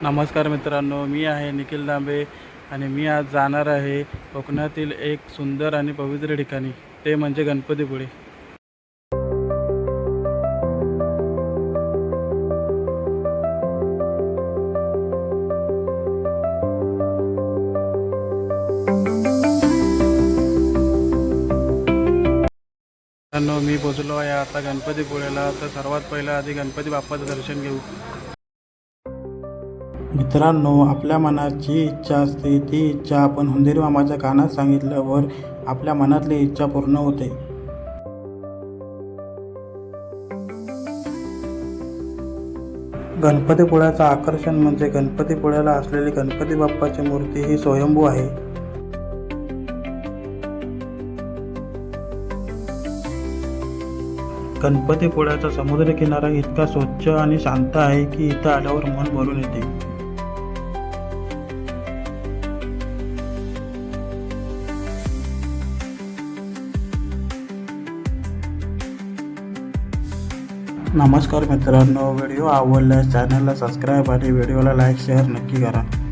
नमस्कार मित्रांनो मी आहे निखिल दांबे आणि मी आज जाणार आहे कोकणातील एक सुंदर आणि पवित्र ठिकाणी ते म्हणजे गणपतीपुळे मित्रांनो मी पोचलो आहे आता गणपतीपुळेला तर सर्वात पहिलं आधी गणपती बाप्पाचं दर्शन घेऊ. मित्रांनो आपल्या मनात जी इच्छा असते ती इच्छा आपण हुंदेरी मामाच्या कानात सांगितल्यावर आपल्या मनातली इच्छा पूर्ण होते. गणपतीपुळ्याचं आकर्षण म्हणजे गणपतीपुळ्याला असलेली गणपती बाप्पाची मूर्ती ही स्वयंभू आहे. गणपतीपुळ्याचा समुद्रकिनारा इतका स्वच्छ आणि शांत आहे की इथं आल्यावर मन भरून येते. नमस्कार मित्रांनो व्हिडिओ आवडल्यास चॅनलला सबस्क्राईब आणि व्हिडिओला लाईक शेअर नक्की करा.